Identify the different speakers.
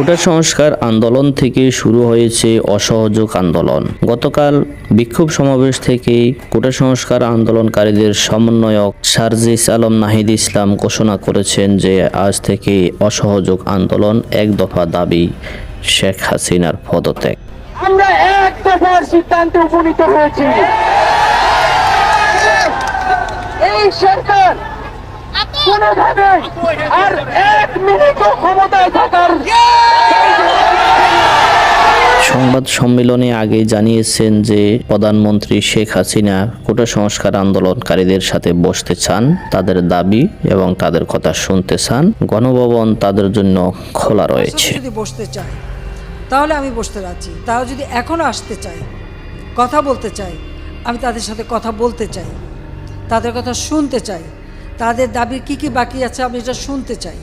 Speaker 1: কোটা সংস্কার আন্দোলন থেকে শুরু হয়েছে অসহযোগ আন্দোলন। গতকাল বিক্ষোভ সমাবেশ থেকে কোটা সংস্কার আন্দোলনকারীদের সমন্বয়ক সার্জিস আলম নাহিদ ইসলাম ঘোষণা করেছেন যে আজ থেকে অসহযোগ আন্দোলন এক দফা দাবি শেখ হাসিনার পদত্যাগ।
Speaker 2: আমরা এক দফার সিদ্ধান্তে উপনীত হয়েছি। এই সরকার কোনোভাবে আর এক মিনিটও
Speaker 1: সংবাদ সম্মেলনে আগে জানিয়েছেন যে প্রধানমন্ত্রী শেখ হাসিনা কোটা সংস্কার আন্দোলনকারীদের সাথে বসতে চান, তাদের দাবি এবং তাদের কথা শুনতে চান। গণভবন তাদের জন্য খোলা রয়েছে।
Speaker 3: যদি বসতে চায়, তাহলে আমি বসতে রাজি। তাও যদি এখনও আসতে চায়, কথা বলতে চাই আমি তাদের সাথে কথা বলতে চাই, তাদের কথা শুনতে চাই, তাদের দাবির কি কি বাকি আছে আমি এটা শুনতে চাই।